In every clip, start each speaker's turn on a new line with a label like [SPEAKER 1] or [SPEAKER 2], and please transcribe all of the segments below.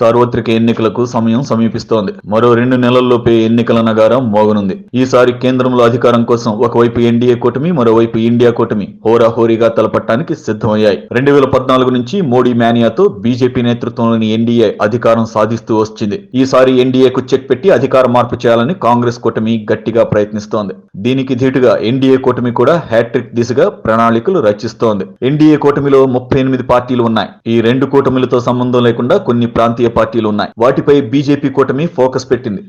[SPEAKER 1] సార్వత్రిక ఎన్నికలకు సమయం సమీపిస్తోంది. మరో రెండు నెలల్లోపే ఎన్నికల నగారం మోగనుంది. ఈసారి కేంద్రంలో అధికారం కోసం ఒకవైపు ఎన్డీఏ కూటమి మరోవైపు ఇండియా కూటమి హోరాహోరీగా తలపట్టానికి సిద్ధమయ్యాయి. రెండు వేల పద్నాలుగు నుంచి మోడీ మేనియాతో బీజేపీ నేతృత్వంలోని ఎన్డీఏ అధికారం సాధిస్తూ వచ్చింది. ఈసారి ఎన్డీఏకు చెక్ పెట్టి అధికార మార్పు చేయాలని కాంగ్రెస్ కూటమి గట్టిగా ప్రయత్నిస్తోంది. దీనికి ధీటుగా ఎన్డీఏ కూటమి కూడా హ్యాట్రిక్ దిశగా ప్రణాళికలు రచిస్తోంది. ఎన్డీఏ కూటమిలో ముప్పై ఎనిమిది పార్టీలు ఉన్నాయి. ఈ రెండు కూటమిలతో సంబంధం లేకుండా కొన్ని ప్రాంతీయ పార్టీలు ఉన్నాయి. వాటిపై బీజేపీ కూటమి ఫోకస్ పెట్టింది.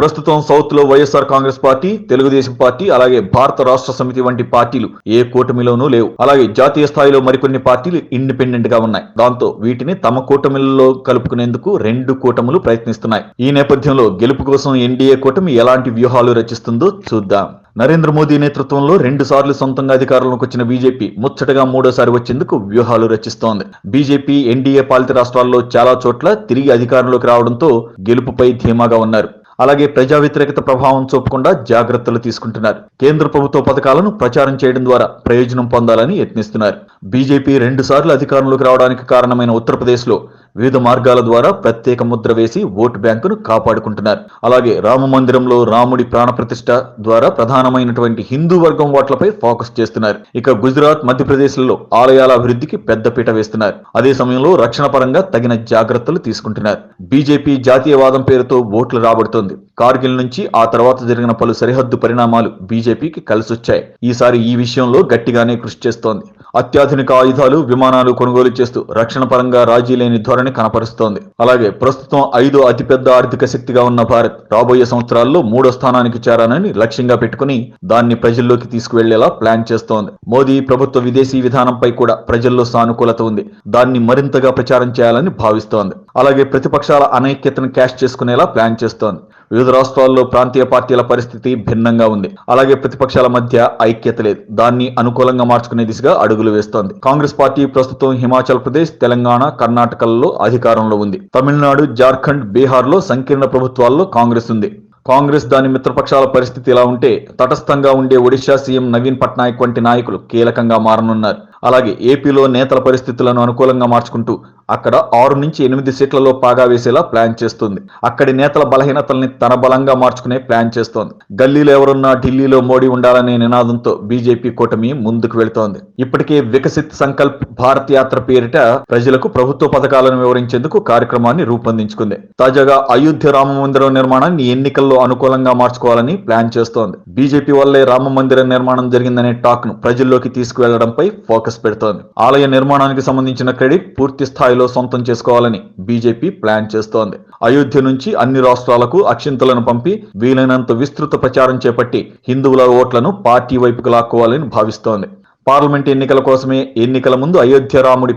[SPEAKER 1] ప్రస్తుతం సౌత్లో YSR Congress party Telugudesam party అలాగే భారత రాష్ట్ర సమితి వంటి పార్టీలు ఏ కూటమిలోనూ లేవు. అలాగే జాతీయ స్థాయిలో మరికొన్ని పార్టీలు ఇండిపెండెంట్గా ఉన్నాయి. దాంతో వీటిని తమ కూటమిలలో కలుపుకునేందుకు రెండు కూటములు ప్రయత్నిస్తున్నాయి. ఈ నేపథ్యంలో గెలుపు కోసం ఎన్డీఏ కూటమి ఎలాంటి వ్యూహాలు రచిస్తుందో చూద్దాం. నరేంద్ర మోదీ నేతృత్వంలో రెండు సార్లు సొంతంగా అధికారంలోకి వచ్చిన బీజేపీ ముచ్చటగా మూడోసారి వచ్చేందుకు వ్యూహాలు రచిస్తోంది. బీజేపీ ఎన్డీఏ పాలిత రాష్ట్రాల్లో చాలా చోట్ల తిరిగి అధికారంలోకి రావడంతో గెలుపుపై ధీమాగా ఉన్నారు. అలాగే ప్రజా వ్యతిరేకత ప్రభావం చూపకుండా జాగ్రత్తలు తీసుకుంటున్నారు. కేంద్ర ప్రభుత్వ పథకాలను ప్రచారం చేయడం ద్వారా ప్రయోజనం పొందాలని యత్నిస్తున్నారు. బీజేపీ రెండు సార్లు అధికారంలోకి రావడానికి కారణమైన ఉత్తరప్రదేశ్లో వివిధ మార్గాల ద్వారా ప్రత్యేక ముద్ర వేసి ఓటు బ్యాంకును కాపాడుకుంటున్నారు. అలాగే రామ మందిరంలో రాముడి ప్రాణప్రతిష్ఠ ద్వారా ప్రధానమైనటువంటి హిందూ వర్గం ఓట్లపై ఫోకస్ చేస్తున్నారు. ఇక గుజరాత్ మధ్యప్రదేశ్లలో ఆలయాల అభివృద్ధికి పెద్దపీట వేస్తున్నారు. అదే సమయంలో రక్షణ పరంగా తగిన జాగ్రత్తలు తీసుకుంటున్నారు. బీజేపీ జాతీయవాదం పేరుతో ఓట్లు రాబడుతోంది. కార్గిల్ నుంచి ఆ తర్వాత జరిగిన పలు సరిహద్దు పరిణామాలు బీజేపీకి కలిసొచ్చాయి. ఈసారి ఈ విషయంలో గట్టిగానే కృషి చేస్తోంది. అత్యాధునిక ఆయుధాలు విమానాలు కొనుగోలు చేస్తూ రక్షణ పరంగా రాజీ లేని ధోరణి కనపరుస్తోంది. అలాగే ప్రస్తుతం ఐదో అతిపెద్ద ఆర్థిక శక్తిగా ఉన్న భారత్ రాబోయే సంవత్సరాల్లో మూడో స్థానానికి చేరానని లక్ష్యంగా పెట్టుకుని దాన్ని ప్రజల్లోకి తీసుకువెళ్ళేలా ప్లాన్ చేస్తోంది. మోదీ ప్రభుత్వ విదేశీ విధానంపై కూడా ప్రజల్లో సానుకూలత ఉంది. దాన్ని మరింతగా ప్రచారం చేయాలని భావిస్తోంది. అలాగే ప్రతిపక్షాల అనైక్యతను క్యాష్ చేసుకునేలా ప్లాన్ చేస్తోంది. వివిధ రాష్ట్రాల్లో ప్రాంతీయ పార్టీల పరిస్థితి భిన్నంగా ఉంది. అలాగే ప్రతిపక్షాల మధ్య ఐక్యత లేదు. దాన్ని అనుకూలంగా మార్చుకునే దిశగా అడుగులు వేస్తోంది. కాంగ్రెస్ పార్టీ ప్రస్తుతం హిమాచల్ ప్రదేశ్ తెలంగాణ కర్ణాటకల్లో అధికారంలో ఉంది. తమిళనాడు జార్ఖండ్ బీహార్లో సంకీర్ణ ప్రభుత్వాల్లో కాంగ్రెస్ ఉంది. కాంగ్రెస్ దాని మిత్రపక్షాల పరిస్థితి ఇలా ఉంటే తటస్థంగా ఉండే ఒడిశా సీఎం నవీన్ పట్నాయక్ వంటి నాయకులు కీలకంగా మారనున్నారు. అలాగే ఏపీలో నేతల పరిస్థితులను అనుకూలంగా మార్చుకుంటూ అక్కడ ఆరు నుంచి ఎనిమిది సీట్లలో పాగా వేసేలా ప్లాన్ చేస్తుంది. అక్కడి నేతల బలహీనతల్ని తన బలంగా మార్చుకునే ప్లాన్ చేస్తోంది. గల్లీలో ఎవరున్నా ఢిల్లీలో మోడీ ఉండాలనే నినాదంతో బీజేపీ కూటమి ముందుకు వెళుతోంది. ఇప్పటికే వికసిత్ సంకల్ప్ భారత్ యాత్ర పేరిట ప్రజలకు ప్రభుత్వ పథకాలను వివరించేందుకు కార్యక్రమాన్ని రూపొందించుకుంది. తాజాగా అయోధ్య రామ మందిరం నిర్మాణాన్ని ఎన్నికల్లో అనుకూలంగా మార్చుకోవాలని ప్లాన్ చేస్తోంది. బీజేపీ వల్లే రామ మందిరం నిర్మాణం జరిగిందనే టాక్ను ప్రజల్లోకి తీసుకువెళ్ళడంపై ఫోకస్ పెడుతోంది. ఆలయ నిర్మాణానికి సంబంధించిన క్రెడిట్ పూర్తి స్థాయిలో సొంతం చేసుకోవాలని బీజేపీ ప్లాన్ చేస్తోంది. అయోధ్య నుంచి అన్ని రాష్ట్రాలకు అక్షింతలను పంపి వీలైనంత విస్తృత ప్రచారం చేపట్టి హిందువుల ఓట్లను పార్టీ వైపుకు లాక్కోవాలని భావిస్తోంది. పార్లమెంట్ ఎన్నికల కోసమే ఎన్నికల ముందు అయోధ్య రాముడి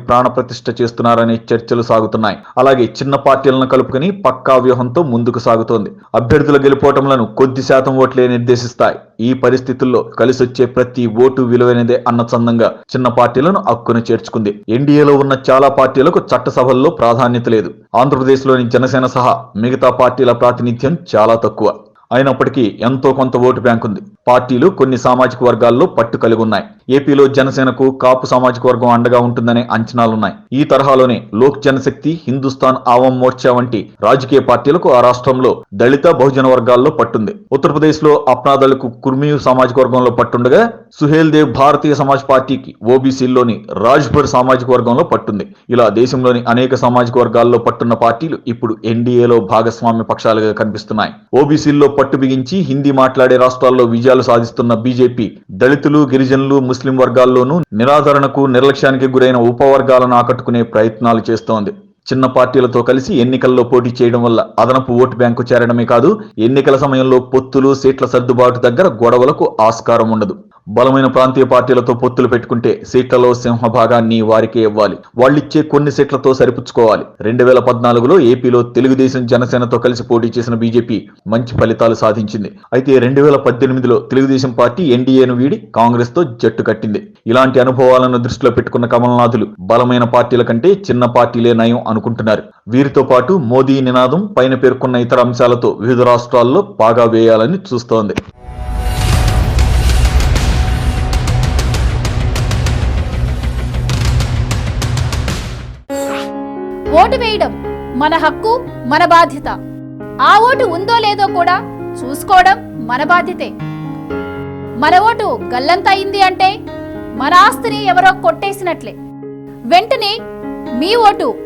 [SPEAKER 1] చేస్తున్నారనే చర్చలు సాగుతున్నాయి. అలాగే చిన్న పార్టీలను కలుపుకుని పక్కా వ్యూహంతో ముందుకు సాగుతోంది. అభ్యర్థుల గెలుపోటములను కొద్ది శాతం ఓట్లే నిర్దేశిస్తాయి. ఈ పరిస్థితుల్లో కలిసొచ్చే ప్రతి ఓటు విలువైనదే అన్న చందంగా చిన్న పార్టీలను అక్కున చేర్చుకుంది. ఎన్డీఏలో ఉన్న చాలా పార్టీలకు చట్టసభల్లో ప్రాధాన్యత లేదు. ఆంధ్రప్రదేశ్లోని జనసేన సహా మిగతా పార్టీల ప్రాతినిధ్యం చాలా తక్కువ. అయినప్పటికీ ఎంతో కొంత ఓటు బ్యాంక్ ఉంది పార్టీలు కొన్ని సామాజిక వర్గాల్లో పట్టు కలిగి ఉన్నాయి ఏపీలో జనసేనకు కాపు సామాజిక వర్గం అండగా ఉంటుందనే అంచనాలున్నాయి. ఈ తరహాలోనే లోక్ జనశక్తి హిందుస్థాన్ ఆవం మోర్చా వంటి రాజకీయ పార్టీలకు ఆ రాష్ట్రంలో దళిత బహుజన వర్గాల్లో పట్టుంది. ఉత్తరప్రదేశ్లో అప్నాదలకు కుర్మీ సామాజిక వర్గంలో పట్టుండగా సుహేల్ దేవ్ భారతీయ సమాజ్ పార్టీకి ఓబీసీల్లోని రాజ్భర్ సామాజిక వర్గంలో పట్టుంది. ఇలా దేశంలోని అనేక సామాజిక వర్గాల్లో పట్టున్న పార్టీలు ఇప్పుడు ఎన్డీఏలో భాగస్వామ్య పక్షాలుగా కనిపిస్తున్నాయి. ఓబీసీల్లో పట్టు బిగించి హిందీ మాట్లాడే రాష్ట్రాల్లో విజయాలు సాధిస్తున్న బీజేపీ దళితులు గిరిజనులు ముస్లిం వర్గాల్లోనూ నిరాదరణకు నిర్లక్ష్యానికి గురైన ఉపవర్గాలను ఆకట్టుకునే ప్రయత్నాలు చేస్తోంది. చిన్న పార్టీలతో కలిసి ఎన్నికల్లో పోటీ చేయడం వల్ల అదనపు ఓటు బ్యాంకు చేరడమే కాదు ఎన్నికల సమయంలో పొత్తులు సీట్ల సర్దుబాటు దగ్గర గొడవలకు ఆస్కారం ఉండదు. బలమైన ప్రాంతీయ పార్టీలతో పొత్తులు పెట్టుకుంటే సీట్లలో సింహభాగాన్ని వారికే ఇవ్వాలి. వాళ్ళిచ్చే కొన్ని సీట్లతో సరిపుచ్చుకోవాలి. రెండు వేల పద్నాలుగులో ఏపీలో తెలుగుదేశం జనసేనతో కలిసి పోటీ చేసిన బీజేపీ మంచి ఫలితాలు సాధించింది. అయితే రెండు వేల పద్దెనిమిదిలో తెలుగుదేశం పార్టీ ఎన్డీఏను వీడి కాంగ్రెస్తో జట్టు కట్టింది. ఇలాంటి అనుభవాలను దృష్టిలో పెట్టుకున్న కమల్నాథులు బలమైన పార్టీల కంటే చిన్న పార్టీలే నయం అనుకుంటున్నారు. వీరితో పాటు మోదీ నినాదం పైన పేర్కొన్న ఇతర అంశాలతో వివిధ రాష్ట్రాల్లో బాగా వేయాలని చూస్తోంది.
[SPEAKER 2] ఓటు వేయడం మన హక్కు మన బాధ్యత. ఆ ఓటు ఉందో లేదో కూడా చూసుకోవడం మన బాధ్యతే. మన ఓటు గల్లంతయింది అంటే మన ఆస్తిని ఎవరో కొట్టేసినట్లే. వెంటనే మీ ఓటు